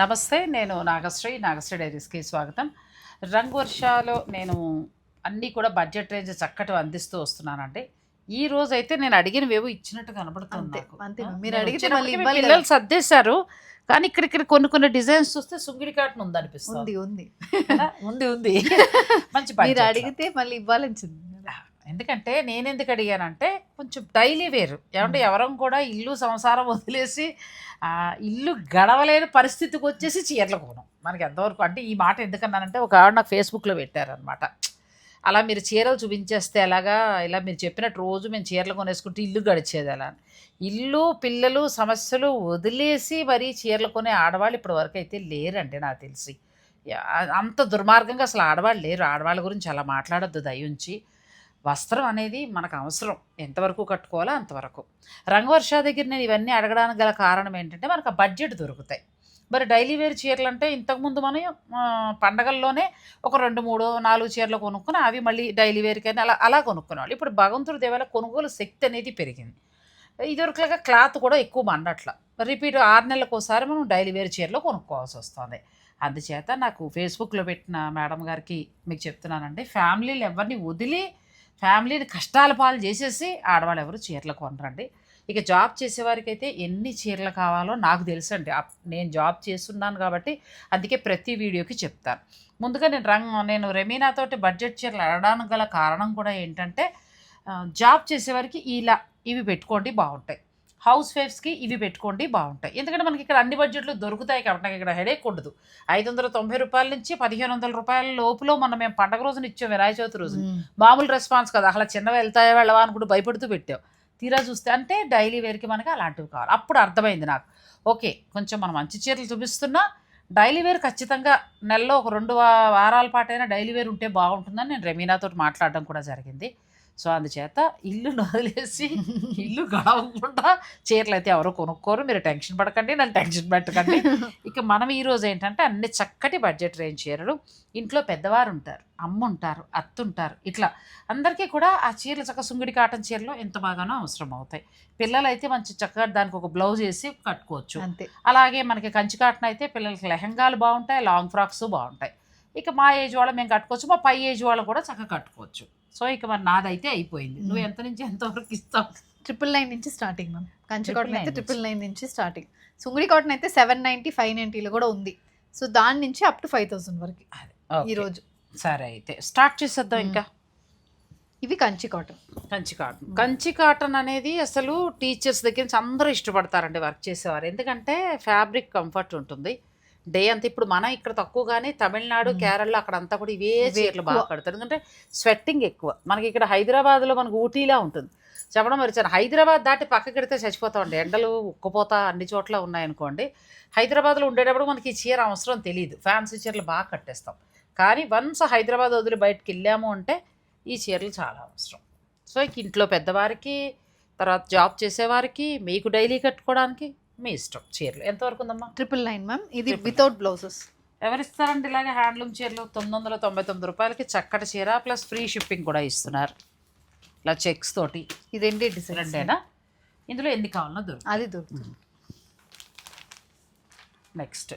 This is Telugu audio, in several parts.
నమస్తే నేను నాగశ్రీ నాగశ్రీ డైరీస్కి స్వాగతం. రంగు వర్షాలో నేను అన్నీ కూడా బడ్జెట్ రేంజ్ చక్కటి అందిస్తూ వస్తున్నానండి. ఈ రోజు అయితే నేను అడిగినవేవో ఇచ్చినట్టు కనబడుతుంది మీరు అడిగితే పిల్లలు సర్దేశారు కానీ ఇక్కడ ఇక్కడ కొన్ని కొన్ని డిజైన్స్ చూస్తే సుంగిడి కాటన్ ఉంది అనిపిస్తుంది ఉంది. ఉంది ఉంది ఉంది. మంచి మీరు. అడిగితే మళ్ళీ ఇవ్వాలని ఎందుకంటే నేను ఎందుకు అడిగానంటే కొంచెం డైలీ వేరు. ఏమంటే ఎవరం కూడా ఇల్లు సంసారం వదిలేసి ఇల్లు గడవలేని పరిస్థితికి వచ్చేసి చీరలు కొనం మనకి ఎంతవరకు అంటే ఈ మాట ఎందుకన్నానంటే ఒక ఆవిడ నాకు ఫేస్బుక్లో పెట్టారనమాట అలా మీరు చీరలు చూపించేస్తే ఎలాగా ఇలా మీరు చెప్పినట్టు రోజు మేము చీరలు కొనేసుకుంటే ఇల్లు గడిచేది ఎలా అని. ఇల్లు పిల్లలు సమస్యలు వదిలేసి మరీ చీరలు కొనే ఆడవాళ్ళు ఇప్పటి వరకు అయితే లేరండి నాకు తెలిసి. అంత దుర్మార్గంగా అసలు ఆడవాళ్ళు లేరు. ఆడవాళ్ళ గురించి అలా మాట్లాడొద్దు దయించి వస్త్రం అనేది మనకు అవసరం. ఎంతవరకు కట్టుకోవాలో అంతవరకు. రంగవర్ష దగ్గర నేను ఇవన్నీ అడగడానికి గల కారణం ఏంటంటే మనకు ఆ బడ్జెట్ దొరుకుతాయి. మరి డైలీ వేర్ చీరలు అంటే ఇంతకుముందు మనం పండగల్లోనే ఒక రెండు మూడు నాలుగు చీరలు కొనుక్కుని అవి మళ్ళీ డైలీ వేర్కైనా అలా అలా కొనుక్కునేవాళ్ళు. ఇప్పుడు భగవంతుడి దేవాల కొనుగోలు శక్తి అనేది పెరిగింది. ఇదివరకులాగా క్లాత్ కూడా ఎక్కువ మండట్ల. రిపీట్ ఆరు నెలలకు ఒకసారి మనం డైలీ వేర్ చీరలో కొనుక్కోవాల్సి వస్తుంది. అందుచేత నాకు ఫేస్బుక్లో పెట్టిన మేడం గారికి మీకు చెప్తున్నానండి ఫ్యామిలీలు ఎవరిని వదిలి ఫ్యామిలీని కష్టాల పాలు చేసేసి ఆడవాళ్ళు ఎవరు చీరలు కొనరండి. ఇక జాబ్ చేసేవారికి అయితే ఎన్ని చీరలు కావాలో నాకు తెలుసు అండి నేను జాబ్ చేస్తున్నాను కాబట్టి అందుకే ప్రతి వీడియోకి చెప్తాను. ముందుగా నేను రంగ్ నేను రెమీనాతోటి బడ్జెట్ చీరలు అడడానికి గల కారణం కూడా ఏంటంటే జాబ్ చేసేవారికి ఇలా ఇవి పెట్టుకోండి బాగుంటాయి. హౌస్ వైఫ్స్కి ఇవి పెట్టుకోండి బాగుంటాయి. ఎందుకంటే మనకి ఇక్కడ అన్ని బడ్జెట్లు దొరుకుతాయి కాబట్టి నాకు ఇక్కడ హెడేక్ ఉండదు. ఐదు వందల తొంభై రూపాయల నుంచి పదిహేను వందల రూపాయల లోపులో మనం మేము పండగ రోజున ఇచ్చాం వినాయక చవితి రోజు మామూలు రెస్పాన్స్ కదా అసలు చిన్నవి వెళ్తాయా వెళ్ళవా అనుకుంటూ భయపడుతూ పెట్టాం తీరా చూస్తే అంటే డైలీ వేర్కి మనకి అలాంటివి కావాలి. అప్పుడు అర్థమైంది నాకు. ఓకే కొంచెం మనం మంచి చీరలు చూపిస్తున్నా డైలీ వేర్ ఖచ్చితంగా నెలలో ఒక రెండు వారాల పాటైనా డైలీ వేర్ ఉంటే బాగుంటుందని నేను రెమీనాతో మాట్లాడడం కూడా జరిగింది. సో అందుచేత ఇల్లు వదిలేసి ఇల్లు గడవకుండా చీరలు అయితే ఎవరు కొనుక్కోరు. మీరు టెన్షన్ పడకండి నన్ను టెన్షన్ పెట్టకండి. ఇక మనం ఈ రోజు ఏంటంటే అన్ని చక్కటి బడ్జెట్ రేంజ్ చీరలు. ఇంట్లో పెద్దవారు ఉంటారు అమ్మ ఉంటారు అత్త ఉంటారు ఇట్లా అందరికీ కూడా ఆ చీరలు చక్కగా సుంగిడి కాటన్ చీరలు ఎంత బాగానో అవసరం అవుతాయి పిల్లలు అయితే మంచి చక్కగా దానికి ఒక బ్లౌజ్ వేసి కట్టుకోవచ్చు. అంతే. అలాగే మనకి కంచి కాటన్ అయితే పిల్లలకి లెహంగాలు బాగుంటాయి లాంగ్ ఫ్రాక్స్ బాగుంటాయి. ఇక మా ఏజ్ వాళ్ళు మేము కట్టుకోవచ్చు మా పై ఏజ్ వాళ్ళు కూడా చక్కగా కట్టుకోవచ్చు. సో ఇక మరి నాదైతే అయిపోయింది. నువ్వు ఎంత నుంచి ఎంతవరకు ఇస్తావు? ట్రిపుల్ నైన్ నుంచి స్టార్టింగ్ మ్యామ్. కంచి కాటన్ అయితే. ట్రిపుల్ నైన్ నుంచి స్టార్టింగ్. సుంగుడి కాటన్ అయితే సెవెన్ నైన్టీ ఫైవ్ నైన్టీలో కూడా ఉంది. సో దాని నుంచి అప్ టు ఫైవ్ థౌసండ్ వరకు ఓకే. ఈ రోజు. సరే అయితే. స్టార్ట్ చేసేద్దాం ఇంకా. ఇవి Kanchi cotton. Kanchi cotton. Kanchi cotton అనేది అసలు టీచర్స్ దగ్గర నుంచి అందరూ ఇష్టపడతారండి వర్క్ చేసేవారు. ఎందుకంటే ఫ్యాబ్రిక్ కంఫర్ట్ ఉంటుంది. డే అంతా ఇప్పుడు మనం ఇక్కడ తక్కువ కానీ తమిళనాడు. కేరళ అక్కడ అంతా కూడా ఇవే చీరలు బాగా. కడతారు. ఎందుకంటే స్వెట్టింగ్ ఎక్కువ. మనకి ఇక్కడ హైదరాబాద్లో మనకు ఊటీలా ఉంటుంది. చెప్పడం మరి చాలా హైదరాబాద్ దాటి పక్కకి పెడితే చచ్చిపోతామండి ఎండలు ఉక్కపోత అన్ని చోట్ల ఉన్నాయనుకోండి. హైదరాబాద్లో ఉండేటప్పుడు మనకి ఈ చీర అవసరం తెలియదు ఫ్యాన్సీ చీరలు బాగా కట్టేస్తాం. కానీ వన్స్ హైదరాబాద్ వదిలి బయటకు వెళ్ళాము అంటే ఈ చీరలు చాలా అవసరం. సో ఇక ఇంట్లో పెద్దవారికి తర్వాత జాబ్ చేసేవారికి మీకు డైలీ కట్టుకోవడానికి మీ ఇష్టం చీరలు. ఎంతవరకు ఉందమ్మా? Triple nine ma'am. ఇది వితౌట్ బ్లౌజెస్. ఎవరిస్తారండి ఇలాగే హ్యాండ్లూమ్ చీరలు? తొమ్మిది వందల తొంభై తొమ్మిది రూపాయలకి చక్కటి చీర ప్లస్ ఫ్రీ షిప్పింగ్ కూడా ఇస్తున్నారు. ఇలా చెక్స్ తోటి. ఇదేంటి డిజైన్ రెండేనా? ఇందులో ఎన్ని కావాలన్నా దొరుకుతుంది అది దొరుకుతుంది. నెక్స్ట్.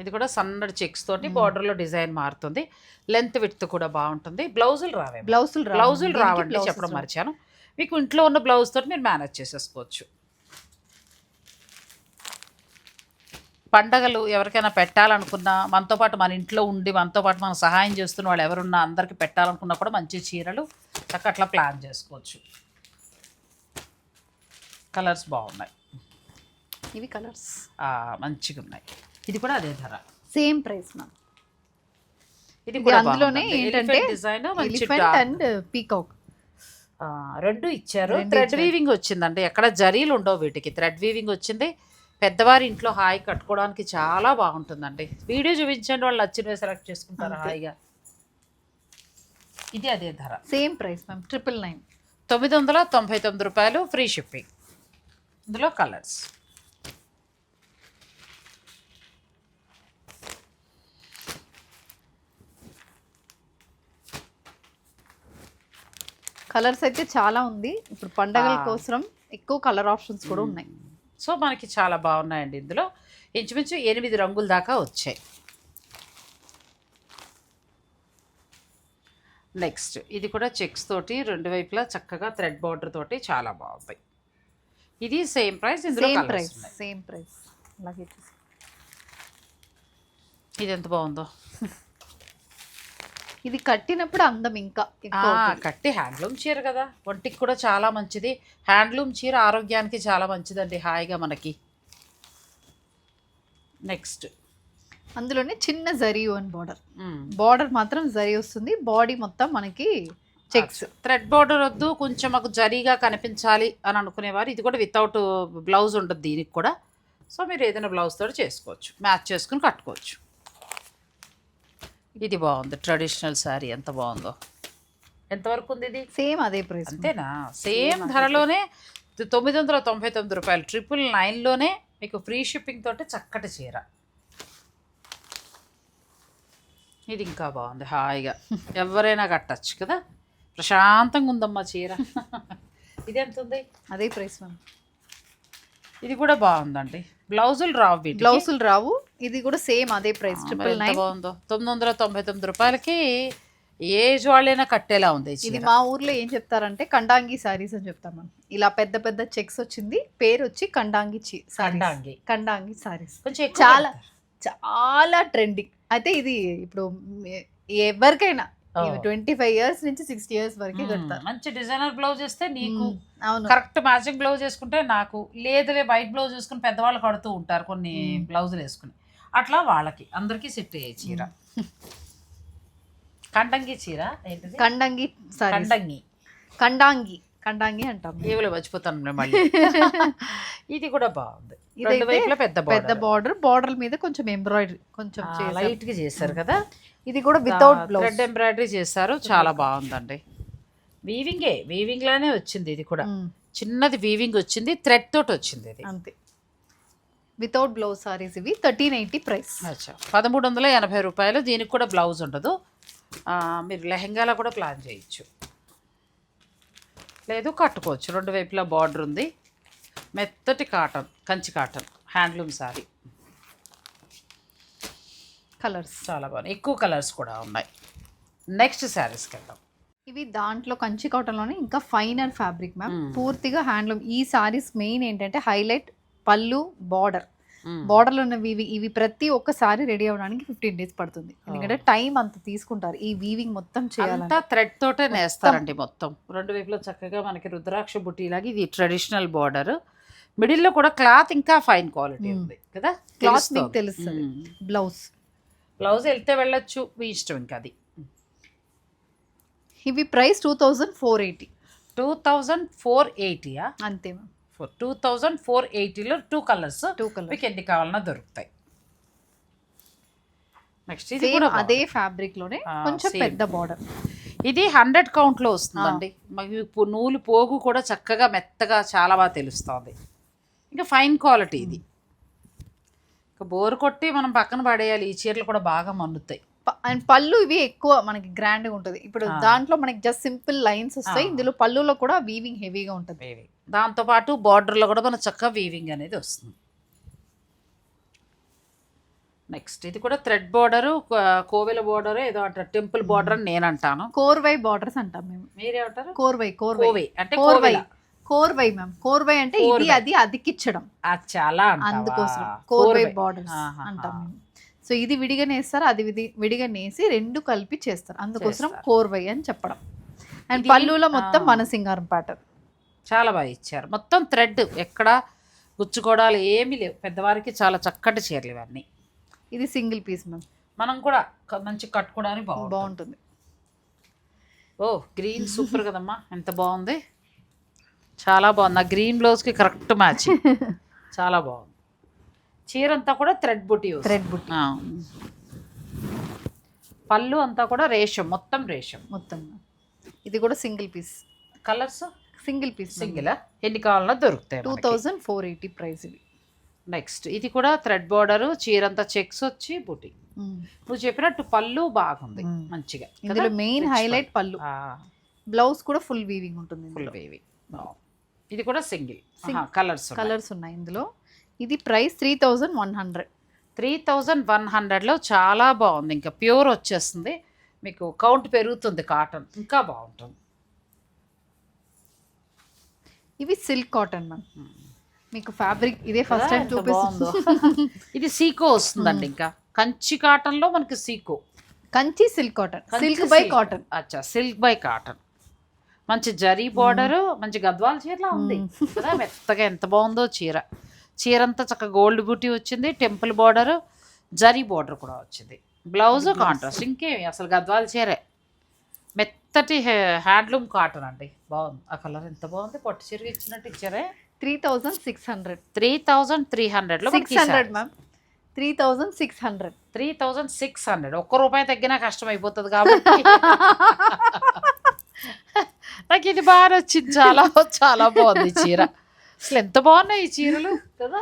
ఇది కూడా సన్నటి చెక్స్ తోటి బార్డర్లో డిజైన్ మారుతుంది. లెంత్ విడ్త్ కూడా బాగుంటుంది. బ్లౌజులు రావే. బ్లౌజులు. బ్లౌజులు రావండి చెప్పడం. మర్చాను. మీకు ఇంట్లో ఉన్న బ్లౌజ్ తోటి మీరు మేనేజ్ చేసేసుకోవచ్చు. పండగలు ఎవరికైనా పెట్టాలనుకున్నా మనతో పాటు మన ఇంట్లో ఉండి మనతో పాటు మనం సహాయం చేస్తున్న వాళ్ళు ఎవరున్నా అందరికీ పెట్టాలనుకున్నా కూడా మంచి చీరలు చక్క అట్లా ప్లాన్ చేసుకోవచ్చు. కలర్స్ బాగున్నాయి. ఇవి కలర్స్. మంచిగా ఉన్నాయి. ఇది కూడా అదే ధర. Same price ma'am. ఇది అందులోనే. ఏంటంటే dark. అండ్ పీకాక్ రెండు ఇచ్చారు. రెండు థ్రెడ్. వీవింగ్ వచ్చిందండి. ఎక్కడ జరీలు ఉండవు వీటికి. థ్రెడ్ వీవింగ్ వచ్చింది. పెద్దవారి ఇంట్లో హాయి కట్టుకోవడానికి చాలా బాగుంటుందండి. వీడియో చూపించండి వాళ్ళు నచ్చినవి సెలెక్ట్ చేసుకుంటారు. హాయిగా. ఇది అదే ధర. Same price ma'am triple nine. తొమ్మిది వందల తొంభై తొమ్మిది రూపాయలు ఫ్రీ షిప్పింగ్. ఇందులో కలర్స్. కలర్స్ అయితే చాలా ఉంది. ఇప్పుడు పండగల. కోసం ఎక్కువ కలర్ ఆప్షన్స్ కూడా ఉన్నాయి. సో మనకి చాలా బాగున్నాయండి ఇందులో. ఇంచుమించు ఎనిమిది రంగుల దాకా వచ్చాయి. నెక్స్ట్ ఇది కూడా చెక్స్ తోటి రెండు వైపులా చక్కగా థ్రెడ్ బార్డర్ తోటి చాలా బాగుంది. ఇది సేమ్ ప్రైస్ ఇందులో సేమ్ ప్రైస్ ఉన్నాయి. Same price. అలాగే చూసి. ఇది ఎంత బాగుందో. ఇది కట్టినప్పుడు అందం ఇంకా. కట్టి హ్యాండ్లూమ్ చీర కదా. ఒంటికి కూడా చాలా మంచిది. హ్యాండ్లూమ్ చీర ఆరోగ్యానికి చాలా మంచిదండి హాయిగా మనకి. నెక్స్ట్ అందులోనే చిన్న జరీ వన్ బార్డర్. బార్డర్ మాత్రం జరీ వస్తుంది. బాడీ మొత్తం మనకి చెక్స్. థ్రెడ్ బార్డర్ వద్దు కొంచెం మాకు జరీగా కనిపించాలి అని అనుకునేవారు. ఇది కూడా వితౌట్ బ్లౌజ్ ఉంటుంది దీనికి కూడా. సో మీరు ఏదైనా బ్లౌజ్ తోటి చేసుకోవచ్చు. మ్యాచ్ చేసుకుని కట్టుకోవచ్చు. ఇది బాగుంది. ట్రెడిషనల్ శారీ ఎంత బాగుందో. ఎంతవరకు ఉంది ఇది? సేమ్ అదే ప్రైస్ అంతేనా? సేమ్ ధరలోనే తొమ్మిది వందల తొంభై తొమ్మిది రూపాయలు. ట్రిపుల్ నైన్లోనే మీకు ఫ్రీ షిప్పింగ్ తోటి చక్కటి చీర. ఇది ఇంకా బాగుంది. హాయిగా. ఎవరైనా కట్టచ్చు కదా? ప్రశాంతంగా ఉందమ్మా చీర. ఇది ఎంత ఉంది? అదే ప్రైస్ మ్యామ్ ఇది కూడా బాగుందండి. బ్లౌజులు రావు. బ్లౌజులు రావు. ఇది కూడా సేమ్ అదే ప్రైస్ ట్రిపుల్ నైన్ బాగుందో. తొమ్మిది వందల తొంభై తొమ్మిది రూపాయలకి ఏజ్ వాళ్ళైనా కట్టేలా ఉంది ఇది మా ఊర్లో ఏం చెప్తారంటే కండాంగి సారీస్ అని చెప్తాం మనం. ఇలా పెద్ద పెద్ద చెక్స్ వచ్చింది పేరు వచ్చి కండాంగి కండాంగి. కండాంగి సారీస్ కొంచెం చాలా. చాలా ట్రెండింగ్ అయితే ఇది ఇప్పుడు ఎవరికైనా. ట్వంటీ ఫైవ్ ఇయర్స్ నుంచి సిక్స్టీ ఇయర్స్ వరకు. కడతారు మంచి డిజైనర్ బ్లౌజ్ వేస్తే నీకు. అవును. కరెక్ట్ మ్యాచింగ్ బ్లౌజ్ వేసుకుంటే నాకు లేదులే వైట్ బ్లౌజ్ వేసుకుని పెద్దవాళ్ళు కడుతూ ఉంటారు కొన్ని. బ్లౌజులు వేసుకుని. అట్లా వాళ్ళకి అందరికీ సెట్ అయ్యే చీర. కండంగి చీర కండంగి కండంగి. కండాంగి. కండాంగి అంటాం ఏవులో మర్చిపోతాను మళ్ళీ. ఇది కూడా బాగుంది. వైపులా పెద్ద పెద్ద బార్డర్ బార్డర్ మీద కొంచెం ఎంబ్రాయిడరీ కొంచెం చేశారు. లైట్గా చేశారు కదా. ఇది కూడా వితౌట్ బ్లౌజ్ థ్రెడ్ ఎంబ్రాయిడరీ చేశారు. చాలా బాగుందండి. వీవింగే వీవింగ్ లానే వచ్చింది ఇది కూడా. చిన్నది వీవింగ్ వచ్చింది థ్రెడ్ తోటి వచ్చింది ఇది. అంతే. వితౌట్ బ్లౌజ్ సారీస్ ఇవి థర్టీన్ ఎయిటీ ప్రైస్ అచ్చా. పదమూడు వందల ఎనభై రూపాయలు దీనికి కూడా బ్లౌజ్ ఉండదు. మీరు లెహెంగాలో కూడా ప్లాన్ చేయొచ్చు. లేదు కట్టుకోవచ్చు. రెండు వైపులా బార్డర్ ఉంది. మెత్తటి cotton Kanchi cotton handloom sari colours చాలా బాగున్నాయి. ఎక్కువ కలర్స్ కూడా ఉన్నాయి. నెక్స్ట్ శారీస్కి వెళ్దాం. ఇవి దాంట్లో కంచి కాటన్లోనే ఇంకా ఫైనర్ ఫ్యాబ్రిక్ మ్యామ్. పూర్తిగా హ్యాండ్లూమ్ ఈ సారీస్ మెయిన్ ఏంటంటే హైలైట్ పళ్ళు బార్డర్. బార్డర్లో ఉన్నవి ఇవి ఇవి ప్రతి ఒక్క సారీ రెడీ అవ్వడానికి ఫిఫ్టీన్ డేస్ పడుతుంది. ఎందుకంటే టైం అంత తీసుకుంటారు. ఈ వీవింగ్ మొత్తం అంతా చేయాలంటే థ్రెడ్ తోటే నేస్తారండి మొత్తం. రెండు వైపులా చక్కగా మనకి రుద్రాక్ష బుట్టిలాగా ఇది ట్రెడిషనల్ బార్డర్. మిడిల్లో కూడా క్లాత్ ఇంకా ఫైన్ క్వాలిటీ మ్మ్. ఉంది కదా? క్లాత్ మీకు తెలుస్తుంది. బ్లౌజ్. బ్లౌజ్ వెళ్తే వెళ్ళొచ్చు మీ ఇష్టం ఇంకా అది. ఇవి price two thousand four eighty. Two thousand four ఎయిటీయా అంతే ma'am. Four two thousand four ఎయిటీలో two colours two colour మీకు ఎన్ని కావాలన్నా దొరుకుతాయి. నెక్స్ట్ ఇది కూడా అదే ఫ్యాబ్రిక్లోనే కొంచెం. పెద్ద బార్డర్. ఇది హండ్రెడ్ కౌంట్లో వస్తుందండి. మనకి పు- నూలు పోగు కూడా చక్కగా మెత్తగా చాలా బాగా తెలుస్తుంది. ఇంకా ఫైన్ క్వాలిటీ ఇది. ఇంకా బోర్ కొట్టి మనం పక్కన పడేయాలి ఈ చీరలు కూడా బాగా మన్నుతాయి అండ్ పళ్ళు ఇవి ఎక్కువ మనకి గ్రాండ్గా ఉంటుంది. ఇప్పుడు. దాంట్లో మనకి జస్ట్ సింపుల్ లైన్స్ వస్తాయి. ఇందులో పళ్ళులో కూడా వీవింగ్ హెవీగా ఉంటుంది. దాంతోపాటు బార్డర్లో కూడా మన చక్కగా వీవింగ్ అనేది వస్తుంది. నెక్స్ట్ ఇది కూడా థ్రెడ్ బార్డరు కోవెల బార్డర్ ఏదో అంటారు. టెంపుల్ బార్డర్ అని నేను అంటాను. కోర్వై బార్డర్స్ అంటాం మేము. మీరేమంటారు? కోర్వై కోర్వై. అంటే కోర్వై. కోర్వై మ్యామ్ కోర్వై అంటే ఇది. అది అదికిచ్చడం అది చాలా అందుకోసం. కోర్వై. బార్డర్స్ అంటాం మేము. సో ఇది విడిగా నేస్తారు అది విడి- విడిగా నేసి రెండు కలిపి చేస్తారు. అందుకోసం. కోర్వై అని చెప్పడం. అండ్ పళ్ళులో మొత్తం. మన సింగారం ప్యాటర్న్ చాలా బాగా ఇచ్చారు. మొత్తం థ్రెడ్ ఎక్కడ గుచ్చుకోవడాలు ఏమీ లేవు. పెద్దవారికి చాలా చక్కటి చీరలు ఇవన్నీ. ఇది సింగిల్ పీస్ మ్యామ్. మనం కూడా మంచి కట్టుకోవడానికి బాగుంటుంది. ఓ గ్రీన్ సూపర్ కదమ్మా. ఎంత బాగుంది. చాలా బాగుంది. ఆ గ్రీన్ బ్లౌజ్కి కరెక్ట్ మ్యాచ్ చాలా బాగుంది. చీర అంతా కూడా థ్రెడ్ బుట్టి. థ్రెడ్ బుట్టి. పళ్ళు అంతా కూడా రేషం మొత్తం రేషం. మొత్తం. ఇది కూడా single piece. Colours? Single piece single? ఎన్ని కావాలన్నా దొరుకుతాయి two thousand four eighty price ఇవి. నెక్స్ట్ ఇది కూడా థ్రెడ్ బార్డర్ చీర అంతా చెక్స్ వచ్చి బుట్టి. నువ్వు చెప్పినట్టు పళ్ళు బాగుంది. మంచిగా. ఇందులో మెయిన్ హైలైట్ పళ్ళు. బ్లౌజ్ కూడా ఫుల్ వీవింగ్ ఉంటుంది ఫుల్ వేవి ఇది కూడా సింగిల్. కలర్స్ కలర్స్ ఉన్నాయి ఇందులో. ఇది price three thousand one hundred. Three thousand one హండ్రెడ్లో చాలా బాగుంది. ఇంకా ప్యూర్ వచ్చేస్తుంది. మీకు కౌంట్ పెరుగుతుంది కాటన్. ఇంకా బాగుంటుంది. ఇవి సిల్క్ కాటన్ మ్యామ్. మీకు ఫ్యాబ్రిక్ ఇదే ఫస్ట్ టైం. చూపిస్తుంది. ఇది సీకో వస్తుందండి ఇంకా. కంచి కాటన్లో మనకి Seeko. Kanchi silk cotton. Silk by. Cotton. అచ్చా సిల్క్ బై కాటన్. మంచి జరీ బార్డర్ మంచి గద్వాల చీరలా ఉంది. మెత్తగా ఎంత బాగుందో చీర. చీర అంతా చక్కగా గోల్డ్ బూటీ వచ్చింది టెంపుల్ బార్డర్ జరీ బార్డర్ కూడా వచ్చింది. బ్లౌజ్ కాంట్రాస్ట్ ఇంకేమి అసలు గద్వాల చీరే. మెత్తటి హ్యాండ్లూమ్ కాటన్ అండి. బాగుంది. ఆ కలర్ ఎంత బాగుంది? పట్టు చీర ఇచ్చినట్టు ఇచ్చారే. Three thousand six hundred. Three thousand three హండ్రెడ్లో six hundred ma'am. Three thousand six hundred. Three thousand six hundred. ఒక్క రూపాయి తగ్గినా కష్టం అయిపోతుంది కాబట్టి. నాకు ఇది బాగా నచ్చింది. చాలా చాలా బాగుంది చీర. అసలు ఎంత బాగున్నాయి ఈ చీరలు? కదా?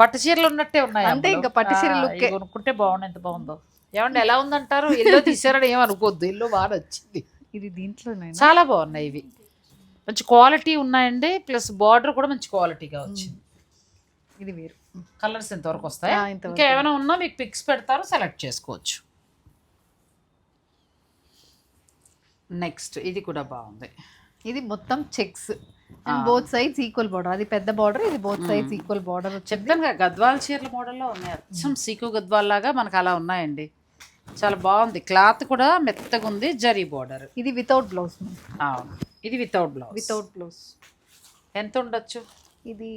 పట్టు చీరలు ఉన్నట్టే ఉన్నాయి అందులో. ఇంకా పట్టు చీర ఆ, look ఏ. ఇవి కొనుక్కుంటే బాగుంది ఎంత బాగుందో. ఏమండి ఎలా ఉందంటారు? ఇల్లు తీసారని ఏమనుకోద్దు ఇల్లు బాగా నచ్చింది. ఇది దీంట్లోనే చాలా బాగున్నాయి ఇవి. మంచి క్వాలిటీ ఉన్నాయండి ప్లస్ బార్డర్ కూడా మంచి క్వాలిటీగా వచ్చింది. ఇది వేరు. కలర్స్ ఎంతవరకు వస్తాయి? ఇంతవరకు. ఇంకా ఏమైనా ఉన్నా మీకు పిక్స్ పెడతారు సెలెక్ట్ చేసుకోవచ్చు. నెక్స్ట్ ఇది కూడా బాగుంది. ఇది మొత్తం checks and both sides equal border అది పెద్ద బార్డర్ ఇది బోత్ సైడ్స్ ఈక్వల్ బార్డర్ చెప్తాను కదా గద్వాల చీరల మోడల్లో ఉన్నాయి. అచ్చం సీకు గద్వాల్ లాగా మనకు అలా ఉన్నాయండి. చాలా బాగుంది. క్లాత్ కూడా మెత్తగా ఉంది జరీ బార్డర్ ఇది వితౌట్ బ్లౌజ్ అవును. ఇది వితౌట్ బ్లౌజ్ వితౌట్ బ్లౌజ్ ఎంత ఉండొచ్చు? ఇది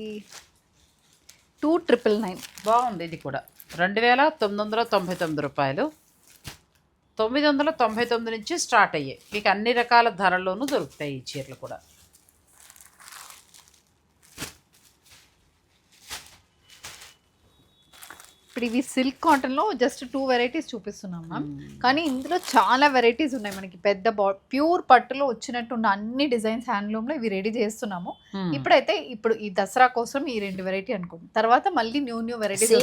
టూ ట్రిపుల్ నైన్ బాగుంది ఇది కూడా. రెండు వేల తొమ్మిది వందల తొంభై తొమ్మిది రూపాయలు. తొమ్మిది వందల తొంభై తొమ్మిది నుంచి స్టార్ట్ అయ్యాయి. మీకు అన్ని రకాల ధరల్లోనూ దొరుకుతాయి ఈ చీరలు కూడా. ఇప్పుడు ఇవి సిల్క్ కాటన్లో జస్ట్ టూ వెరైటీస్ చూపిస్తున్నాం మ్యామ్. కానీ ఇందులో చాలా వెరైటీస్ ఉన్నాయి మనకి. పెద్ద బా ప్యూర్ పట్టులో వచ్చినట్టు ఉన్న అన్ని డిజైన్స్ హ్యాండ్లూమ్లో ఇవి రెడీ చేస్తున్నాము. Hmm. ఇప్పుడైతే ఇప్పుడు ఈ దసరా కోసం ఈ రెండు వెరైటీ అనుకోండి తర్వాత మళ్ళీ న్యూ న్యూ వెరైటీస్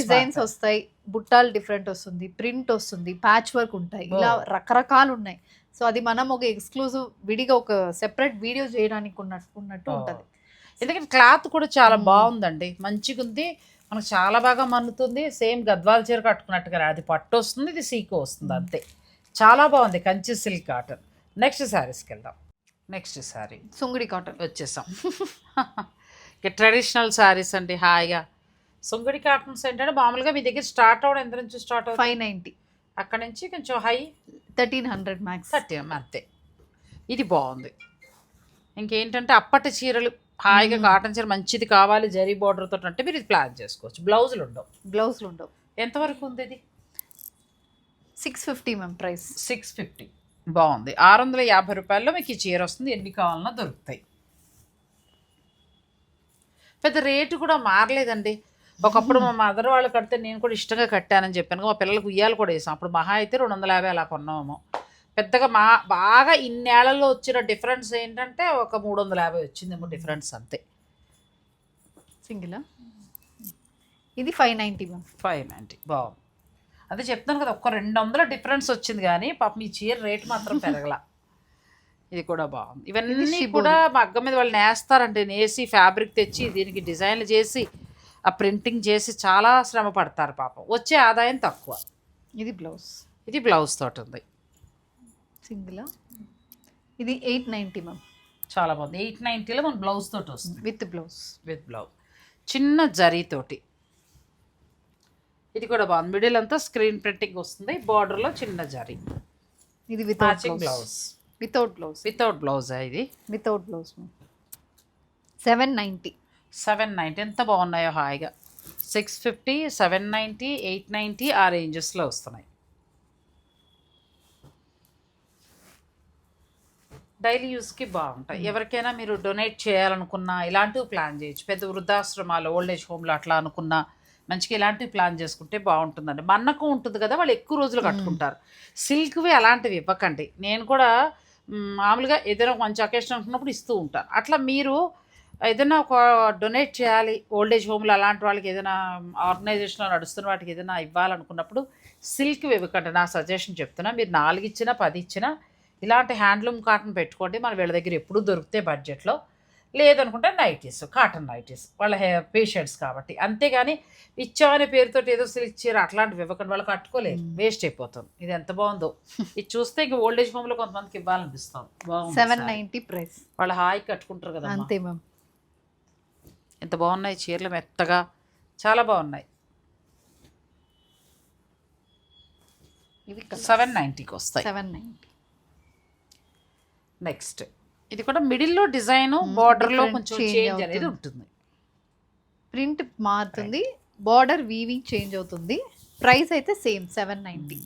డిజైన్స్ వస్తాయి. బుట్టాలు డిఫరెంట్ వస్తుంది. ప్రింట్ వస్తుంది. ప్యాచ్ వర్క్ ఉంటాయి. ఇలా Oh. రకరకాలు ఉన్నాయి. సో అది మనం ఒక ఎక్స్క్లూజివ్ విడిగా ఒక సెపరేట్ వీడియో చేయడానికి ఉన్నట్టు ఉన్నట్టు Oh. ఉంటది. ఎందుకంటే క్లాత్ కూడా చాలా Hmm. బాగుందండి. మంచిగా ఉంది మనకు చాలా బాగా మన్నుతుంది. సేమ్ గద్వాల చీర కట్టుకున్నట్టుగా అది పట్టు వస్తుంది ఇది సీకో వస్తుంది అంతే. చాలా బాగుంది. Kanchi silk cotton. నెక్స్ట్ శారీస్కి వెళ్దాం. నెక్స్ట్ శారీ. సుంగుడి కాటన్. వచ్చేసాం. ఇక ట్రెడిషనల్ శారీస్ అండి హాయిగా. సుంగడి కాటన్స్ ఏంటంటే మామూలుగా మీ దగ్గర స్టార్ట్ అవ్వడం ఎంత నుంచి స్టార్ట్ అవుతుంది? Five ninety. అక్కడ నుంచి కొంచెం high? Thirteen hundred max. Thirty అంతే. ఇది బాగుంది. ఇంకేంటంటే అప్పటి చీరలు. హాయిగా కాటన్ చీర మంచిది కావాలి జరీ border తోటి అంటే మీరు ఇది ప్లాన్ చేసుకోవచ్చు. బ్లౌజులు ఉండవు. బ్లౌజ్లు ఉండవు. ఎంతవరకు ఉంది ఇది? Six fifty ma'am price. Six fifty. బాగుంది. ఆరు వందల యాభై రూపాయల్లో మీకు ఈ చీర వస్తుంది. ఎన్ని కావాలన్నా దొరుకుతాయి. పెద్ద రేటు కూడా మారలేదండి. ఒకప్పుడు మా మదర్ వాళ్ళు కడితే నేను కూడా ఇష్టంగా కట్టానని చెప్పాను. మా పిల్లలకు ఉయ్యాలు కూడా వేసాం. అప్పుడు మహా అయితే రెండు వందల యాభై అలా కొన్నాము. పెద్దగా మా బాగా ఇన్నేళ్ళలో వచ్చిన డిఫరెన్స్ ఏంటంటే ఒక మూడు వందల యాభై వచ్చిందేమో డిఫరెన్స్ అంతే. సింగిల్? ఇది five ninety ma'am. Five ninety బాగుంది. అదే చెప్తాను కదా ఒక్క రెండు వందల డిఫరెన్స్ వచ్చింది కానీ పాప మీ చీర రేట్ మాత్రం పెరగల. ఇది కూడా బాగుంది. ఇవన్నీ. కూడా మగ్గ మీద వాళ్ళు నేస్తారంటే నేసి ఫ్యాబ్రిక్ తెచ్చి దీనికి డిజైన్లు చేసి ఆ ప్రింటింగ్ చేసి చాలా శ్రమ పడతారు పాపం. వచ్చే ఆదాయం తక్కువ. ఇది బ్లౌజ్. ఇది బ్లౌజ్ తోటి ఉంది. సింగిల్? ఇది ఎయిట్ నైంటీ మ్యామ్. చాలా బాగుంది. ఎయిట్ నైంటీలో మన బ్లౌజ్ తోటి వస్తుంది. With blouse. With blouse. చిన్న జరీతోటి ఇది కూడా బాగుంది. మిడిల్ అంతా స్క్రీన్ ప్రింటింగ్ వస్తుంది. బార్డర్లో చిన్న జరీ. ఇది without blouse blouse without blouse without blouse ఇది? Without blouse seven ninety seven ninety ఎంత బాగున్నాయో హాయిగా. Six fifty seven ninety eight ninety ఆ రేంజెస్లో వస్తున్నాయి. డైలీ యూస్కి బాగుంటాయి. ఎవరికైనా మీరు డొనేట్ చేయాలనుకున్నా ఇలాంటివి ప్లాన్ చేయొచ్చు. పెద్ద వృద్ధాశ్రమాలు ఓల్డ్ ఏజ్ హోమ్లో అట్లా అనుకున్నా మంచిగా ఇలాంటివి ప్లాన్ చేసుకుంటే బాగుంటుందండి. మన్నకం ఉంటుంది కదా వాళ్ళు ఎక్కువ రోజులు కట్టుకుంటారు. సిల్క్వి అలాంటివి ఇవ్వకండి. నేను కూడా మామూలుగా ఏదైనా మంచి అకేషన్ అనుకున్నప్పుడు ఇస్తూ ఉంటాను. అట్లా మీరు ఏదైనా ఒక డొనేట్ చేయాలి ఓల్డ్ ఏజ్ హోమ్లో అలాంటి వాళ్ళకి ఏదైనా ఆర్గనైజేషన్లో నడుస్తున్న వాటికి ఏదైనా ఇవ్వాలనుకున్నప్పుడు సిల్క్ ఇవ్వకండి. నా సజెషన్ చెప్తున్నా. మీరు నాలుగు ఇచ్చినా పది ఇచ్చినా ఇలాంటి హ్యాండ్లూమ్ కాటన్ పెట్టుకోండి. మన వీళ్ళ దగ్గర ఎప్పుడు దొరికితే బడ్జెట్లో. లేదనుకుంటే నైటీస్ కాటన్ నైటీస్ వాళ్ళ హే పేషెంట్స్ కాబట్టి. అంతేగాని ఇచ్చామనే పేరుతో ఏదో సిల్క్ చీర అట్లాంటివి ఇవ్వకండి వాళ్ళు కట్టుకోలేదు. వేస్ట్ అయిపోతుంది. ఇది ఎంత బాగుందో. ఇది చూస్తే ఇంక ఓల్డ్ ఏజ్ హోమ్లో కొంతమందికి ఇవ్వాలనిపిస్తుంది. సెవెన్. Ninety price. వాళ్ళు హాయి కట్టుకుంటారు కదా అంతే మ్యామ్. ఎంత బాగున్నాయి చీరలు మెత్తగా. చాలా బాగున్నాయి. ఇవి సెవెన్ నైంటీకి వస్తాయి. Seven ninety next. ఇది కూడా మిడిల్లో డిజైన్ Hmm, బార్డర్లో కొంచెం చేంజ్ అనేది. ఉంటుంది. ప్రింట్ మారుతుంది బార్డర్ వీవింగ్ చేంజ్ అవుతుంది ప్రైస్ అయితే సేమ్ సెవెన్ నైంటీ.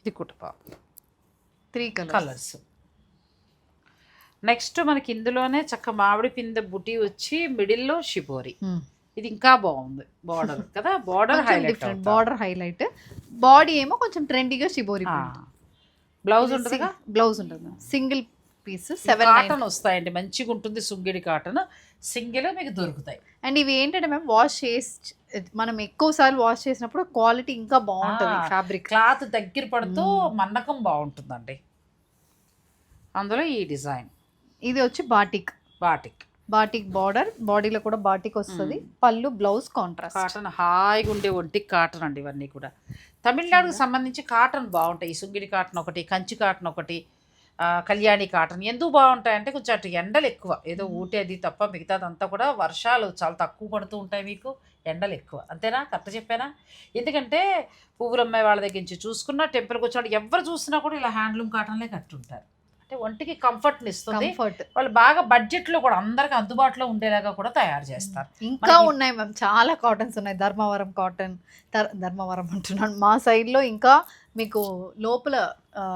ఇది కూడా బాగుంది. Three colour colours. నెక్స్ట్ మనకి ఇందులోనే చక్క మామిడి పిందె బుటీ వచ్చి మిడిల్లో షిబోరి ఇది ఇంకా బాగుంది బార్డర్ కదా border highlight border highlight. Body ఏమో కొంచెం ట్రెండీగా షిబోరి బ్లౌజ్ ఉంటుందిగా? బ్లౌజ్ ఉంటుంది. సింగిల్ పీస్ సెవెన్ కాటన్ వస్తాయండి. మంచిగా ఉంటుంది సుంగిడి కాటన్. సింగిల్ మీకు దొరుకుతాయి. అండ్ ఇవి ఏంటంటే మేము వాష్ చేసి మనం ఎక్కువ సార్లు వాష్ చేసినప్పుడు క్వాలిటీ ఇంకా బాగుంటుంది. ఫ్యాబ్రిక్ క్లాత్ దగ్గర పడుతూ మ్మ్. మన్నకం బాగుంటుందండి. అందులో ఈ డిజైన్. ఇది వచ్చి బాటిక్ బాటిక్ బాటిక్ బార్డర్ బాడీలో కూడా బాటిక్ వస్తుంది. పళ్ళు బ్లౌజ్ కాంట్రాస్ట్. కాటన్ హాయిగా ఉండే ఒంటికి కాటన్ అండి ఇవన్నీ కూడా. తమిళనాడుకు సంబంధించి కాటన్ బాగుంటాయి. సుంగిడి కాటన్ ఒకటి కంచి కాటన్ ఒకటి కళ్యాణి కాటన్ ఎందుకు బాగుంటాయంటే కొంచెం అటు ఎండలు ఎక్కువ. ఏదో ఊటీ అది తప్ప మిగతాదంతా కూడా వర్షాలు చాలా తక్కువ పడుతూ ఉంటాయి మీకు ఎండలు ఎక్కువ. అంతేనా? కరెక్ట్ చెప్పానా? ఎందుకంటే పువ్వులు అమ్మాయి వాళ్ళ దగ్గర నుంచి చూసుకున్నా టెంపుల్కి వచ్చినప్పుడు ఎవరు చూసినా కూడా ఇలా హ్యాండ్లూమ్ కాటన్లే కట్టుంటారు అంటే ఒంటికి కంఫర్ట్ని ఇస్తుంది. వాళ్ళు బాగా బడ్జెట్లో కూడా అందరికి అందుబాటులో ఉండేలాగా కూడా తయారు చేస్తారు. ఇంకా ఉన్నాయి మ్యామ్ చాలా కాటన్స్ ఉన్నాయి. ధర్మవరం కాటన్ ధర్మవరం అంటున్నాను. మా side లో ఇంకా మీకు లోపల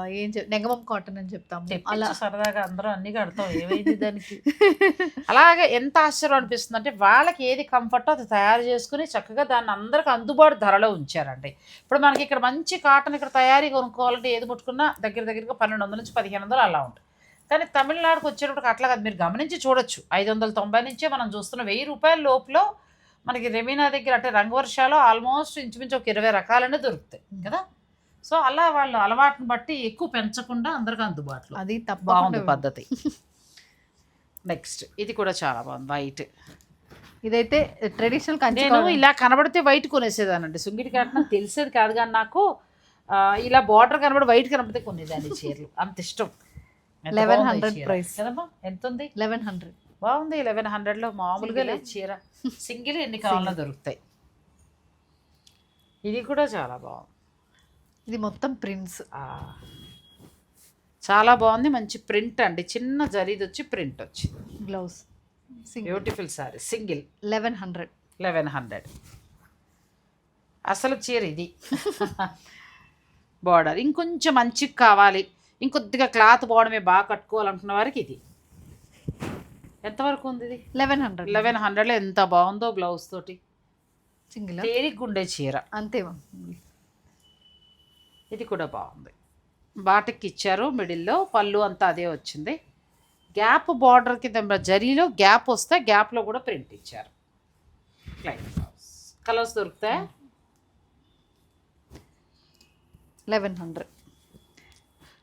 ఏం నెగమం కాటన్ అని చెప్తాము. అలా. సరదాగా అందరూ అన్ని కడతాం. ఏమైంది దానికి? అలాగే ఎంత ఆశ్చర్యం అనిపిస్తుంది అంటే వాళ్ళకి ఏది కంఫర్టో అది తయారు చేసుకుని చక్కగా దాన్ని అందరికి అందుబాటు ధరలో ఉంచారండి. ఇప్పుడు మనకి ఇక్కడ మంచి కాటన్ ఇక్కడ తయారీ కొనుక్కోవాలంటే ఏది ముట్టుకున్నా దగ్గర దగ్గరగా పన్నెండు వందల నుంచి పదిహేను వందలు అలా ఉంటుంది. కానీ తమిళనాడుకు వచ్చేటప్పుడు అట్లా కాదు. మీరు గమనించి చూడొచ్చు. ఐదు వందల తొంభై నుంచే మనం చూస్తున్న వెయ్యి రూపాయల లోపల మనకి రెమీనా దగ్గర అంటే రంగవర్షాలు ఆల్మోస్ట్ ఇంచుమించు ఒక ఇరవై రకాలనే దొరుకుతాయి. కదా? సో అలా వాళ్ళు అలవాటుని బట్టి ఎక్కువ పెంచకుండా అందరికి అందుబాటులో. అది బాగుంది పద్ధతి. నెక్స్ట్. ఇది కూడా చాలా బాగుంది వైట్. ఇదైతే ట్రెడిషనల్ నేను. ఇలా కనబడితే వైట్ కొనేసేదానండి. సుంగిడి కాటన్ తెలిసేది కాదు కానీ నాకు ఇలా బార్డర్ కనబడి వైట్ కనబడితే కొనేదాన్ని చీరలు. అంత ఇష్టం. ఎంత 1100 బాగుంది ఈ చీర. price. కదమ్మా ఎంత ఉంది? లెవెన్ హండ్రెడ్ బాగుంది లెవెన్ హండ్రెడ్లో మామూలుగా? లేదు చీర. సింగిల్ ఎన్ని కావాలో దొరుకుతాయి. ఇది కూడా చాలా బాగుంది. ఇది మొత్తం ప్రింట్స్. చాలా బాగుంది. మంచి ప్రింట్ అండి. చిన్న జరీది వచ్చి ప్రింట్ వచ్చింది. Blouse single beautiful sari single eleven hundred eleven hundred అసలు చీర ఇది. బార్డర్ ఇంకొంచెం మంచిగా కావాలి. ఇంకొద్దిగా క్లాత్ బాడమే బాగా కట్టుకోవాలనుకున్న వారికి ఇది. ఎంతవరకు ఉంది ఇది? లెవెన్ హండ్రెడ్ లెవెన్ హండ్రెడ్లో ఎంత బాగుందో బ్లౌజ్ తోటి. సింగిల్ తేలిగ్గా ఉండే చీర. అంతే ఇది కూడా బాగుంది. బాటిక్ ఇచ్చారు మిడిల్లో పళ్ళు అంతా అదే వచ్చింది. గ్యాప్ బార్డర్ కింద జరీలో గ్యాప్ వస్తే గ్యాప్లో కూడా ప్రింట్ ఇచ్చారు. కలర్స్ దొరుకుతాయి? Eleven hundred.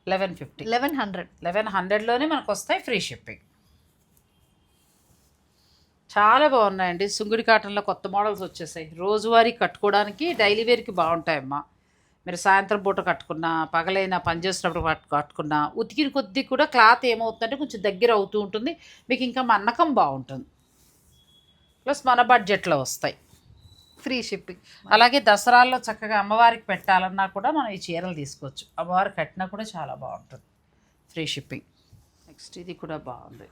Eleven fifty. Eleven hundred. Eleven హండ్రెడ్లోనే మనకు వస్తాయి ఫ్రీ షిప్పింగ్. చాలా బాగున్నాయండి. సుంగుడి కాటన్లో కొత్త మోడల్స్ వచ్చేసాయి. రోజువారీ కట్టుకోవడానికి డైలీ వేర్కి బాగుంటాయమ్మా. మీరు సాయంత్రం పూట కట్టుకున్నా పగలైనా పని చేసినప్పుడు కట్టు- కట్టుకున్నా ఉతికిన కొద్దీ కూడా క్లాత్ ఏమవుతుందంటే కొంచెం దగ్గర అవుతూ ఉంటుంది. మీకు ఇంకా మన్నకం బాగుంటుంది. ప్లస్ మన బడ్జెట్లో వస్తాయి. Free shipping. అలాగే దసరాల్లో చక్కగా అమ్మవారికి పెట్టాలన్నా కూడా మనం ఈ చీరలు తీసుకోవచ్చు. అమ్మవారికి కట్టినా కూడా చాలా బాగుంటుంది. Free shipping. నెక్స్ట్ ఇది కూడా బాగుంది.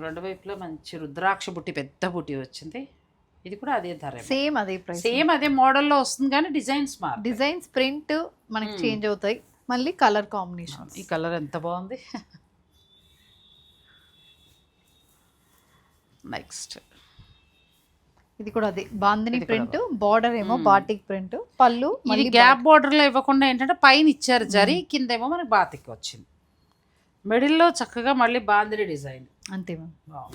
రెండు వైపులా మంచి రుద్రాక్ష బుట్టి పెద్ద బుట్టి వచ్చింది. ఇది కూడా అదే ధర సేమ్ అదే ప్రైస్ సేమ్ అదే మోడల్లో వస్తుంది కానీ డిజైన్స్ మారు డిజైన్స్ ప్రింట్ మనకి Hmm. చేంజ్ అవుతాయి. మళ్ళీ కలర్ కాంబినేషన్ ఈ కలర్ ఎంత బాగుంది? నెక్స్ట్ ఇది కూడా అదే. బాందిని ప్రింట్ బార్డర్ ఏమో Hmm. బాటిక్ ప్రింట్ పళ్ళు ఇది గ్యాప్ బార్డర్లో ఇవ్వకుండా ఏంటంటే పైన ఇచ్చారు జరి కిందేమో మనకి బాతికి వచ్చింది. మిడిల్లో చక్కగా మళ్ళీ బాందిరి డిజైన్. అంతే మ్యామ్.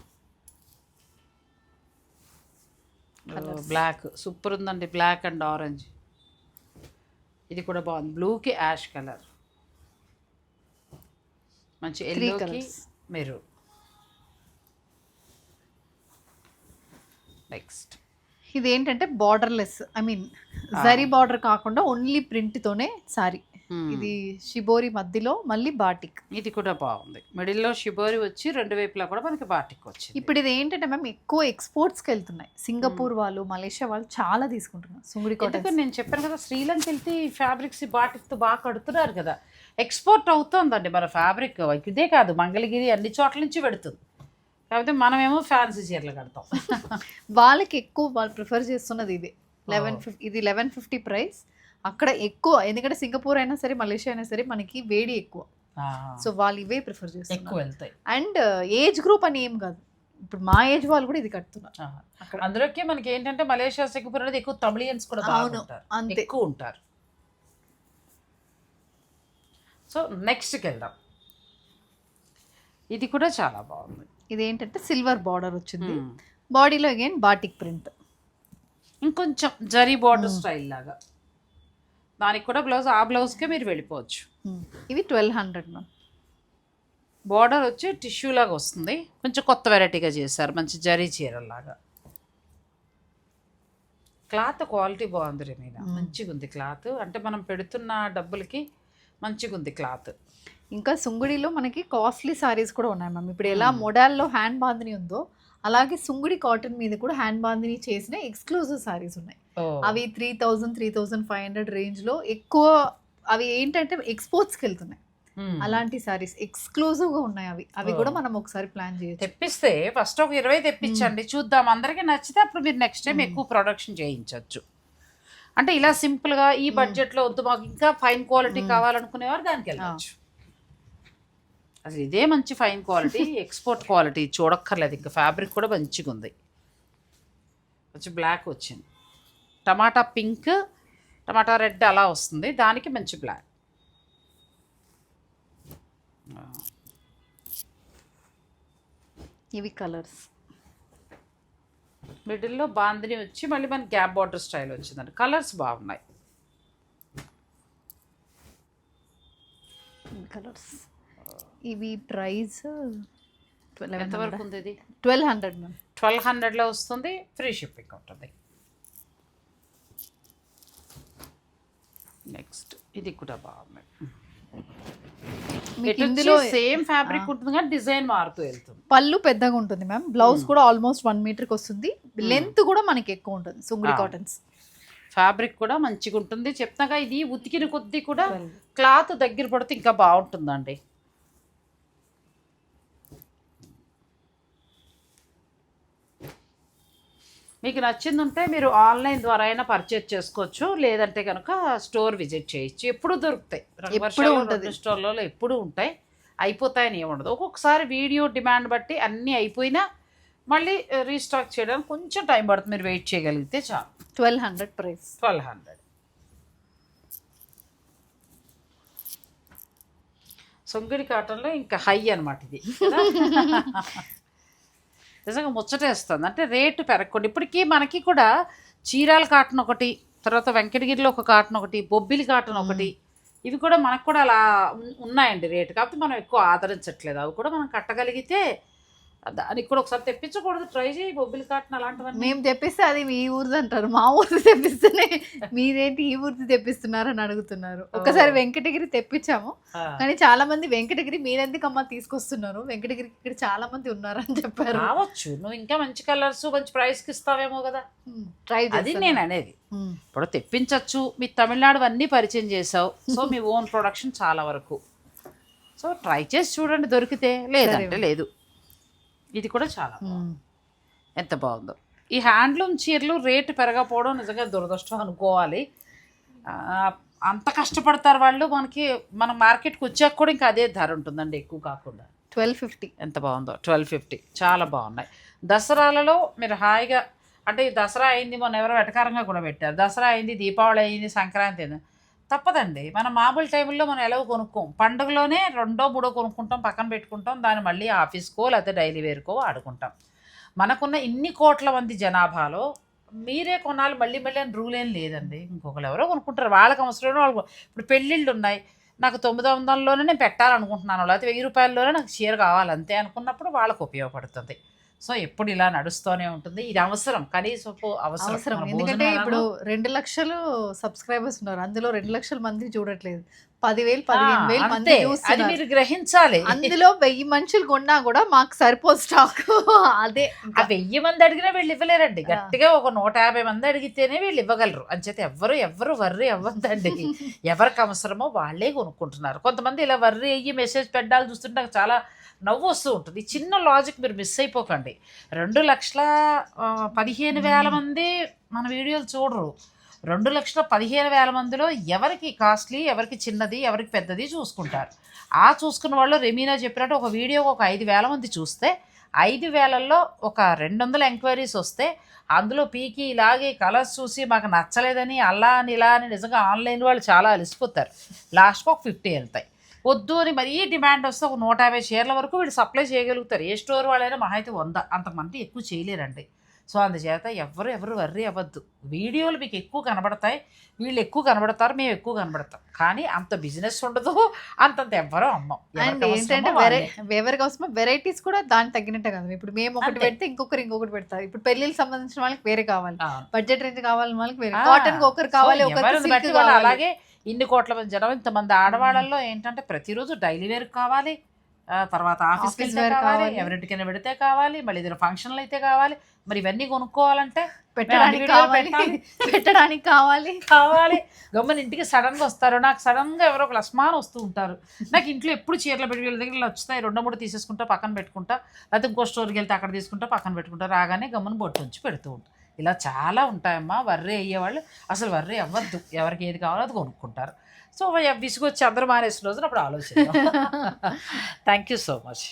బ్లాక్ సూపర్ ఉందండి బ్లాక్ అండ్ ఆరెంజ్. ఇది కూడా బాగుంది. బ్లూకి యాష్ కలర్. మంచి ఎల్లోకి మెరూన్ నెక్స్ట్ ఇది ఏంటంటే borderless I mean zari border కాకుండా ఓన్లీ ప్రింట్ తోనే సారీ ఇది షిబోరి మధ్యలో మళ్ళీ బాటిక్. ఇది కూడా బాగుంది. మిడిల్లో షిబోరి వచ్చి రెండు వైపులా కూడా మనకి బాటిక్ వచ్చింది. ఇప్పుడు ఇది ఏంటంటే మ్యామ్ ఎక్కువ ఎక్స్పోర్ట్స్కి వెళ్తున్నాయి. సింగపూర్ వాళ్ళు మలేషియా వాళ్ళు చాలా తీసుకుంటున్నారు. సుంగుడి కాటన్ నేను చెప్పాను కదా శ్రీలంక వెళ్తే ఈ ఫ్యాబ్రిక్స్ బాటిక్తో బాగా కడుతున్నారు కదా. ఎక్స్పోర్ట్ అవుతుందండి మన ఫ్యాబ్రిక్. ఇదే కాదు మంగళగిరి అన్ని చోట్ల నుంచి పెడుతుంది. కాకపోతే మనమేమో ఫ్యాన్సీ చీరలు కడతాం. వాళ్ళకి ఎక్కువ వాళ్ళు ప్రిఫర్ చేస్తున్నది ఇది. లెవెన్ ఫిఫ్టీ ఇది లెవెన్ ఫిఫ్టీ ప్రైస్. అక్కడ ఎక్కువ ఎందుకంటే సింగపూర్ అయినా సరే మలేషియా అయినా సరే మనకి వేడి ఎక్కువ. సో వాళ్ళు ఇవే ప్రిఫర్ ఎక్కువ చేస్తున్నారు వెళ్తాయి. అండ్ ఏజ్ గ్రూప్ అని ఏం కాదు. ఇప్పుడు మా ఏజ్ వాళ్ళు కూడా ఇది కడుతున్నారు. అందులోకి మనకి ఏంటంటే మలేషియా సింగపూర్ అనేది ఎక్కువ తమిళియన్స్ కూడా అవును, అంతే. ఎక్కువ ఉంటారు. సో నెక్స్ట్కి వెళ్దాం. ఇది కూడా చాలా బాగుంది. ఇది ఏంటంటే సిల్వర్ బార్డర్ వచ్చింది. బాడీలో అగైన్ బాటిక్ ప్రింట్. ఇంకొంచెం జరీ బార్డర్ స్టైల్ లాగా. దానికి కూడా బ్లౌజ్ ఆ బ్లౌజ్కే మీరు వెళ్ళిపోవచ్చు. ఇవి ట్వెల్వ్ హండ్రెడ్ మ్యామ్ బార్డర్ వచ్చి టిష్యూ లాగా వస్తుంది. కొంచెం కొత్త వెరైటీగా చేశారు. మంచి జరీ చీరలాగా క్లాత్ క్వాలిటీ బాగుంది రేమీనా మ్మ్. మంచిగా ఉంది క్లాత్ అంటే మనం పెడుతున్న డబ్బులకి మంచిగా ఉంది క్లాత్ ఇంకా సుంగుడిలో మనకి కాస్ట్లీ సారీస్ కూడా ఉన్నాయి మ్యామ్ ఇప్పుడు ఎలా మొడాల్లో హ్యాండ్ బాందిని ఉందో అలాగే సుంగుడి కాటన్ మీద కూడా హ్యాండ్ బాందిని చేసిన ఎక్స్క్లూజివ్ సారీస్ ఉన్నాయి. అవి three thousand three thousand five hundred రేంజ్లో ఎక్కువ అవి ఏంటంటే ఎక్స్పోర్ట్స్కి వెళ్తున్నాయి. అలాంటి సారీస్ ఎక్స్క్లూజివ్గా ఉన్నాయి అవి. అవి కూడా. మనం ఒకసారి ప్లాన్ చేయొచ్చు. తెప్పిస్తే ఫస్ట్ ఒక ఇరవై తెప్పించండి. చూద్దాం. అందరికీ నచ్చితే అప్పుడు మీరు నెక్స్ట్ టైం. ఎక్కువ ప్రొడక్షన్ చేయించవచ్చు అంటే ఇలా సింపుల్గా ఈ బడ్జెట్లో వద్దు. మాకు ఇంకా ఫైన్ క్వాలిటీ. కావాలనుకునేవారు దానికి వెళ్ళచ్చు అసలు ఇదే మంచి ఫైన్ క్వాలిటీ ఎక్స్పోర్ట్ క్వాలిటీ చూడక్కర్లేదు ఇంకా ఫ్యాబ్రిక్ కూడా మంచిగా ఉంది. వచ్చి బ్లాక్ వచ్చింది. టమాటా పింక్ టమాటా రెడ్ అలా వస్తుంది. దానికి మంచి బ్లాక్ ఇవి కలర్స్ మిడిల్లో బాందిని వచ్చి మళ్ళీ మన గ్యాప్ బార్డర్ స్టైల్ వచ్చిందండి. కలర్స్ బాగున్నాయి. కలర్స్ ఇవి ప్రైస్ ఎంతవరకు ఉంది ఇది ట్వెల్వ్ హండ్రెడ్ మ్యామ్ ట్వెల్వ్ హండ్రెడ్లో వస్తుంది ఫ్రీ షిప్పింగ్ ఉంటుంది. నెక్స్ట్ ఇది కూడా బాగుంది. ఇందులో సేమ్ ఫ్యాబ్రిక్ ఉంటుంది కానీ డిజైన్ మారుతూ వెళ్తుంది. పళ్ళు పెద్దగా ఉంటుంది మ్యామ్ బ్లౌజ్ Hmm. కూడా ఆల్మోస్ట్ వన్ మీటర్కి వస్తుంది. లెంత్ కూడా మనకి ఎక్కువ ఉంటుంది సుంగుడి. కాటన్స్ ఫ్యాబ్రిక్ కూడా మంచిగా ఉంటుంది చెప్తాగా ఇది ఉతికిన కొద్దీ కూడా క్లాత్ దగ్గర పడితే ఇంకా బాగుంటుందండి. మీకు నచ్చింది ఉంటే మీరు ఆన్లైన్ ద్వారా అయినా పర్చేజ్ చేసుకోవచ్చు. లేదంటే కనుక స్టోర్ విజిట్ చేయొచ్చు. ఎప్పుడు దొరుకుతాయి. ఎప్పుడూ ఉంటది. స్టోర్లలో ఎప్పుడు ఉంటాయి. అయిపోతాయని ఏముండదు ఒక్కొక్కసారి వీడియో డిమాండ్ బట్టి అన్నీ అయిపోయినా మళ్ళీ రీస్టాక్ చేయడానికి కొంచెం టైం పడుతుంది. మీరు వెయిట్ చేయగలిగితే చాలు. Twelve hundred price. Twelve hundred. Sungudi కాటన్లో ఇంకా హై అనమాట ఇది? నిజంగా ముచ్చటేస్తుంది. అంటే రేటు పెరగకుండా ఇప్పటికీ మనకి కూడా చీరాల కాటన్ ఒకటి తర్వాత వెంకటగిరిలో ఒక కాటన్ ఒకటి బొబ్బిలి కాటన్ ఒకటి ఇవి కూడా మనకు కూడా అలా ఉన్- ఉన్నాయండి రేటు. కాకపోతే మనం ఎక్కువ ఆదరించట్లేదు. అవి కూడా మనం కట్టగలిగితే దానికి కూడా ఒకసారి తెప్పించకూడదు. ట్రై చేయి బొబ్బిలి కాటన్ అలాంటివన్నీ. మేము తెప్పిస్తే అది మీ ఊరిది అంటారు. మా ఊరిది తెప్పిస్తేనే మీరేంటి ఈ ఊరిది తెప్పిస్తున్నారు అని అడుగుతున్నారు ఒకసారి వెంకటగిరి తెప్పించాము. కానీ చాలా మంది వెంకటగిరి మీరెందుకమ్మా తీసుకొస్తున్నారు? వెంకటగిరికి ఇక్కడ చాలా మంది ఉన్నారు అని చెప్పారు. రావచ్చు. నువ్వు ఇంకా మంచి కలర్స్ మంచి ప్రైస్కి ఇస్తావేమో కదా. ట్రై అది నేను అనేది. ఇప్పుడు తెప్పించవచ్చు మీ తమిళనాడు అన్నీ పరిచయం చేసావు సో మీ ఓన్ ప్రొడక్షన్ చాలా వరకు. సో ట్రై చేసి చూడండి దొరికితే. లేదంటే. లేదు. ఇది కూడా చాలా. ఎంత బాగుందో. ఈ హ్యాండ్లూమ్ చీరలు రేటు పెరగకపోవడం నిజంగా దురదృష్టం అనుకోవాలి. అంత కష్టపడతారు వాళ్ళు మనకి మన మార్కెట్కి వచ్చాక కూడా ఇంకా అదే ధర ఉంటుందండి ఎక్కువ కాకుండా. Twelve fifty. ఎంత బాగుందో ట్వెల్వ్ ఫిఫ్టీ. చాలా బాగున్నాయి. దసరాలలో మీరు హాయిగా అంటే ఈ దసరా అయింది మొన్న ఎవరో వెటకారంగా కూడా పెట్టారు. దసరా అయింది దీపావళి అయింది సంక్రాంతి అయింది. తప్పదండి. మనం మామూలు టైంలో మనం ఎలా కొనుక్కోం. పండుగలోనే రెండో మూడో కొనుక్కుంటాం పక్కన పెట్టుకుంటాం దాన్ని మళ్ళీ ఆఫీస్కో లేకపోతే డైలీ వేర్కో ఆడుకుంటాం మనకున్న ఇన్ని కోట్ల మంది జనాభాలో మీరే కొనాలి మళ్ళీ మళ్ళీ అని రూల్ ఏం లేదండి. ఇంకొకరు ఎవరో కొనుక్కుంటారు. వాళ్ళకి అవసరం వాళ్ళు ఇప్పుడు పెళ్ళిళ్ళు ఉన్నాయి. నాకు తొమ్మిది వందలలోనే నేను పెట్టాలనుకుంటున్నాను. లేకపోతే వెయ్యి రూపాయల్లోనే నాకు చీర కావాలి. అంతే అనుకున్నప్పుడు వాళ్ళకు ఉపయోగపడుతుంది. సో ఎప్పుడు ఇలా నడుస్తూనే ఉంటుంది. ఇది అవసరం. కనీసపు అవసరం. ఎందుకంటే ఇప్పుడు రెండు లక్షలు సబ్స్క్రైబర్స్ ఉన్నారు. అందులో రెండు లక్షల మంది చూడట్లేదు. పదివేలు పదిహేను వేలు మంది అది మీరు గ్రహించాలి. అందులో వెయ్యి మనుషులు కొన్నా కూడా మాకు సరిపోదు స్టాక్. అదే ఆ వెయ్యి మంది అడిగినా వీళ్ళు ఇవ్వలేరండి. గట్టిగా ఒక నూట యాభై మంది అడిగితేనే వీళ్ళు ఇవ్వగలరు. అంచేత ఎవ్వరు ఎవ్వరు వర్రి అవ్వద్దండి. ఎవరికి అవసరమో వాళ్ళే కొనుక్కుంటున్నారు. కొంతమంది ఇలా వర్రి అయ్యి మెసేజ్ పెట్టాలి చూస్తుంటే నాకు చాలా నవ్వు వస్తూ ఉంటుంది. ఈ చిన్న లాజిక్ మీరు మిస్ అయిపోకండి. రెండు లక్షల పదిహేను వేల మంది మన వీడియోలు చూడరు. రెండు లక్షల పదిహేను వేల మందిలో ఎవరికి కాస్ట్లీ ఎవరికి చిన్నది ఎవరికి పెద్దది చూసుకుంటారు. ఆ చూసుకున్న వాళ్ళు రెమీనా చెప్పినట్టు ఒక వీడియో ఒక ఐదు వేల మంది చూస్తే ఐదు వేలల్లో ఒక రెండు వందల ఎంక్వైరీస్ వస్తే అందులో పీకి ఇలాగే కలర్స్ చూసి మాకు నచ్చలేదని అలా అని ఇలా అని నిజంగా ఆన్లైన్ వాళ్ళు చాలా అలసిపోతారు. లాస్ట్కి ఒక ఫిఫ్టీ వెళ్తాయి. వద్దు అని మరీ డిమాండ్ వస్తే ఒక నూట యాభై షేర్ల వరకు వీళ్ళు సప్లై చేయగలుగుతారు. ఏ స్టోర్ వాళ్ళైనా మహా అయితే వంద. అంతమంది ఎక్కువ చేయలేరండి. సో అందుచేత ఎవరు ఎవరు వర్రీ అవ్వద్దు. వీడియోలు మీకు ఎక్కువ కనబడతాయి వీళ్ళు ఎక్కువ కనబడతారు మేము ఎక్కువ కనబడతాం. కానీ అంత బిజినెస్ ఉండదు అంతంత ఎవ్వరూ అమ్మం. అండ్ ఏంటంటే. ఎవరికి అవసరమో వెరైటీస్ కూడా దాని తగ్గినట్టే కదా. ఇప్పుడు మేము ఒకటి. పెడితే ఇంకొకరు ఇంకొకటి పెడతారు. ఇప్పుడు పెళ్ళికి సంబంధించిన వాళ్ళకి వేరే కావాలి. బడ్జెట్ రేంజ్ కావాలి వాళ్ళకి వేరే. కాటన్ ఒకరు కావాలి కావాలి. అలాగే ఇన్ని కోట్ల మంది జనం ఇంతమంది ఆడవాళ్ళల్లో ఏంటంటే ప్రతిరోజు డైలీ వేర్ కావాలి. తర్వాత ఆఫీస్కి కావాలి. ఎవరింటికైనా పెడితే కావాలి మళ్ళీ ఏదైనా ఫంక్షన్లు అయితే కావాలి. మరి ఇవన్నీ కొనుక్కోవాలంటే పెట్టడానికి కావాలి. పెట్టడానికి కావాలి. కావాలి. గమ్మని ఇంటికి సడన్గా వస్తారు. నాకు సడన్గా ఎవరో ఒక అస్మాన్ వస్తూ ఉంటారు. నాకు ఇంట్లో ఎప్పుడు చీరల పెట్టి వీళ్ళ దగ్గర వస్తాయి రెండో మూడు తీసేసుకుంటా పక్కన పెట్టుకుంటా. లేకపోతే ఇంకో స్టోర్కి వెళ్తే అక్కడ తీసుకుంటా పక్కన పెట్టుకుంటా. రాగానే గమ్మని బొట్టు ఉంచి పెడుతూ ఉంటా. ఇలా చాలా ఉంటాయమ్మా. వర్రే అయ్యేవాళ్ళు. అసలు వర్రే అవ్వద్దు. ఎవరికి ఏది కావాలో అది కొనుక్కుంటారు. సో విసుగొచ్చి అందరూ మానేసిన రోజున అప్పుడు ఆలోచిద్దాం. Thank you so much